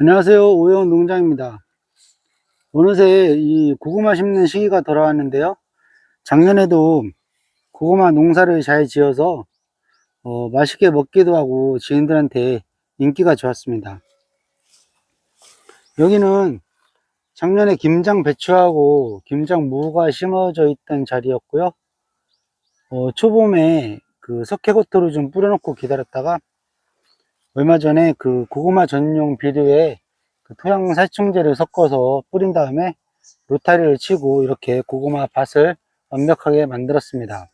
안녕하세요. 오영 농장입니다. 어느새 이 고구마 심는 시기가 돌아왔는데요. 작년에도 고구마 농사를 잘 지어서 어, 맛있게 먹기도 하고 지인들한테 인기가 좋았습니다. 여기는 작년에 김장 배추하고 김장 무가 심어져 있던 자리였고요. 어, 초봄에 그 석회고토를 좀 뿌려놓고 기다렸다가 얼마 전에 그 고구마 전용 비료에 그 토양 살충제를 섞어서 뿌린 다음에 로타리를 치고 이렇게 고구마 밭을 완벽하게 만들었습니다.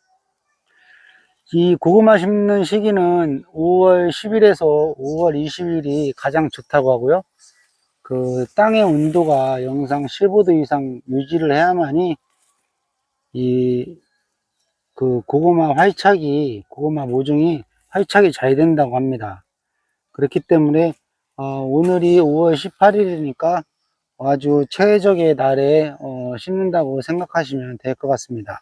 이 고구마 심는 시기는 5월 10일에서 5월 20일이 가장 좋다고 하고요. 그 땅의 온도가 영상 15도 이상 유지를 해야만이 이 그 고구마 활착이 고구마 모종이 활착이 잘 된다고 합니다. 그렇기 때문에 어, 오늘이 5월 18일이니까 아주 최적의 날에 어, 심는다고 생각하시면 될 것 같습니다.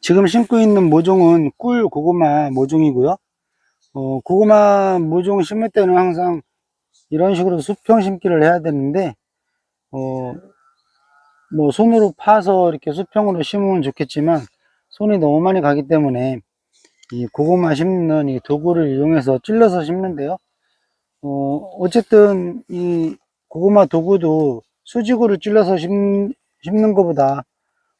지금 심고 있는 모종은 꿀 고구마 모종이고요. 어, 고구마 모종 심을 때는 항상 이런 식으로 수평 심기를 해야 되는데 어, 뭐 손으로 파서 이렇게 수평으로 심으면 좋겠지만 손이 너무 많이 가기 때문에 이 고구마 심는 이 도구를 이용해서 찔러서 심는데요. 어, 어쨌든 이 고구마 도구도 수직으로 찔러서 심, 심는 것보다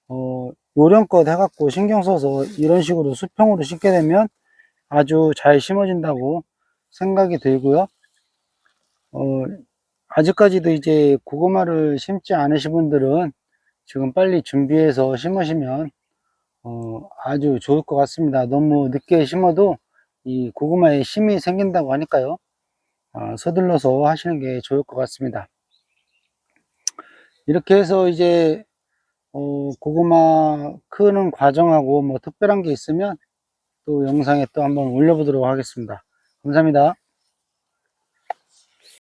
어, 요령껏 해갖고 신경 써서 이런 식으로 수평으로 심게 되면 아주 잘 심어진다고 생각이 들고요. 어, 아직까지도 이제 고구마를 심지 않으신 분들은 지금 빨리 준비해서 심으시면 어, 아주 좋을 것 같습니다. 너무 늦게 심어도 이 고구마에 힘이 생긴다고 하니까요. 어, 서둘러서 하시는 게 좋을 것 같습니다. 이렇게 해서 이제 어, 고구마 크는 과정하고 뭐 특별한 게 있으면 또 영상에 또 한번 올려보도록 하겠습니다. 감사합니다.